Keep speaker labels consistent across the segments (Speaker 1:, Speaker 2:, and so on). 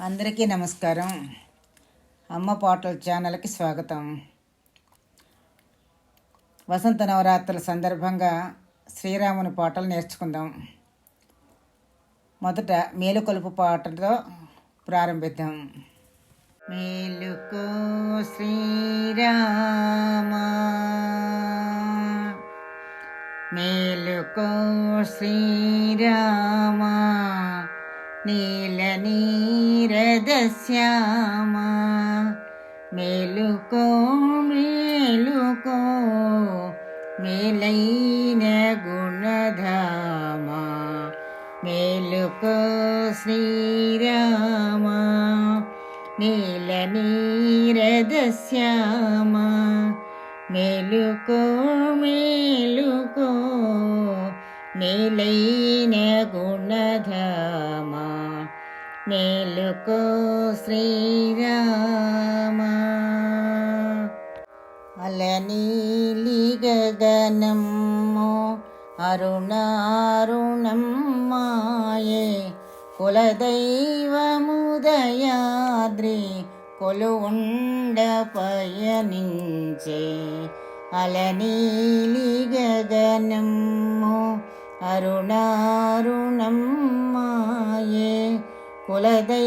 Speaker 1: అందరికీ నమస్కారం. అమ్మ పాటల ఛానల్కి స్వాగతం. వసంత నవరాత్రుల సందర్భంగా శ్రీరాముని పాటలు నేర్చుకుందాం. మొదట మేలుకొలుపు పాటతో ప్రారంభిద్దాం. మేలుకో శ్రీరామా. మేలుకో శ్రీరామా నీల నీరదశ్యామా మేలుకో మేలుకో మేలైన గుణధామా మేలుకో శ్రీరామా నీల నీరదశ్యామా మేలుకో మేలుకో మేలైన గుణధామా. మేలుకో శ్రీరామా. అలనీలి గగనము అరుణారుణం మాయే కులదైవముదయాద్రి కొలువుండ పయనించే అలనీలి గగనము అరుణారుణమ్మాయే కులదైవముదయాద్రి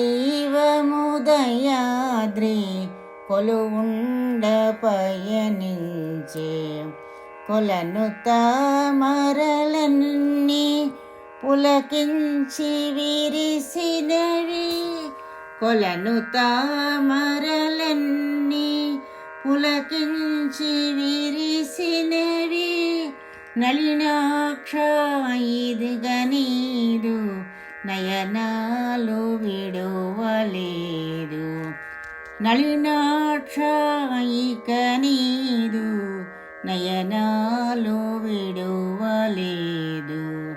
Speaker 1: కొలువుండ పయనించే కొలను తామరలన్నీ పులకించి విరిసినవి. కొలను తామరలన్నీ పులకించి విరిసినవి. నళినాక్ష ఇదిగా నయనాలు విడవలేదు. నళినాక్ష ఇక నీదు నయనాలు విడవలేదు.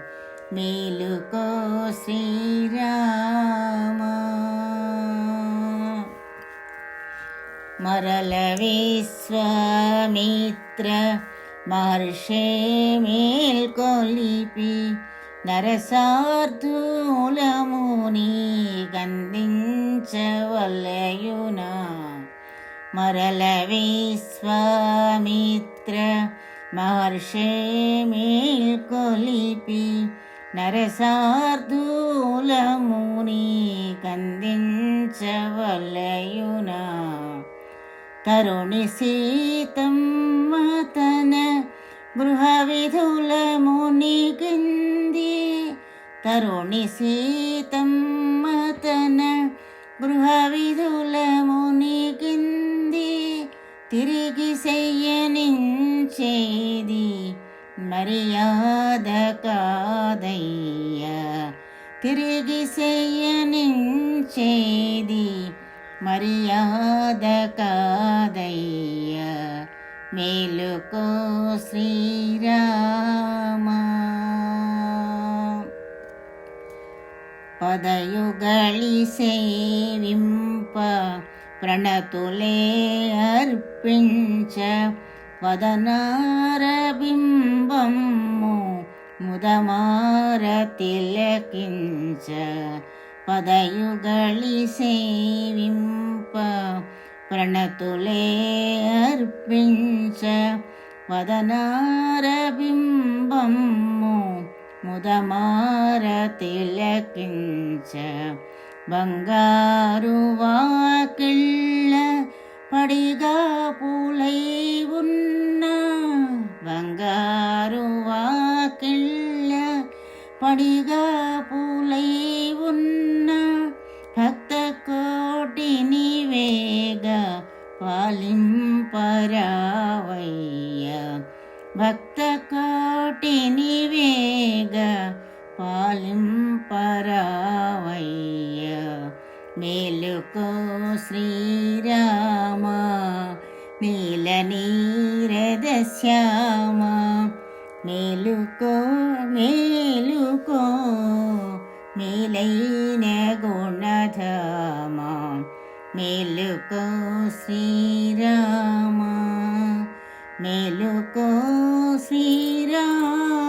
Speaker 1: మేలుకో శ్రీరామా మరల విశ్వామిత్ర మహర్షే మేల్కొలిపి నరసార్థూలముని గంధించవలయునా. మరల విశ్వామిత్ర మహర్షే మేల్కొలిపి నరసార్థూలముని కందించవలయునా తరుణి సీతమ్మ తన గృహ విధుల మునిగింది తరుణి సీతమ్మ తన గృహ విధుల మునిగింది తిరిగి చెయ్యనించేది మర్యాద కాదయ్య తిరిగి చెయ్యనించేది మర్యాద కాదయ్య మేలుకో శ్రీరామ. పదయుగళి సేవింప ప్రణతులే అర్పించ వదనారబింబము ముదమార తిలకించ పదయుగళి సేవింప ప్రణతులే అర్పించ వదనారబింబము ముదమార తిలకించ బంగారు వాకిళ్ళ పడిగా పూలై ఉన్న బంగారు వాకిళ్ళ పడిగా పూలై భక్త కోటిని వేగ పాలింపరావయ్య. మేలుకో శ్రీరామ నీల నీరద శ్యామ మేలుకో మేలుకో మేలైన గుణధమా. మేలుకో శ్రీరామ. మేలుకో శ్రీరామ.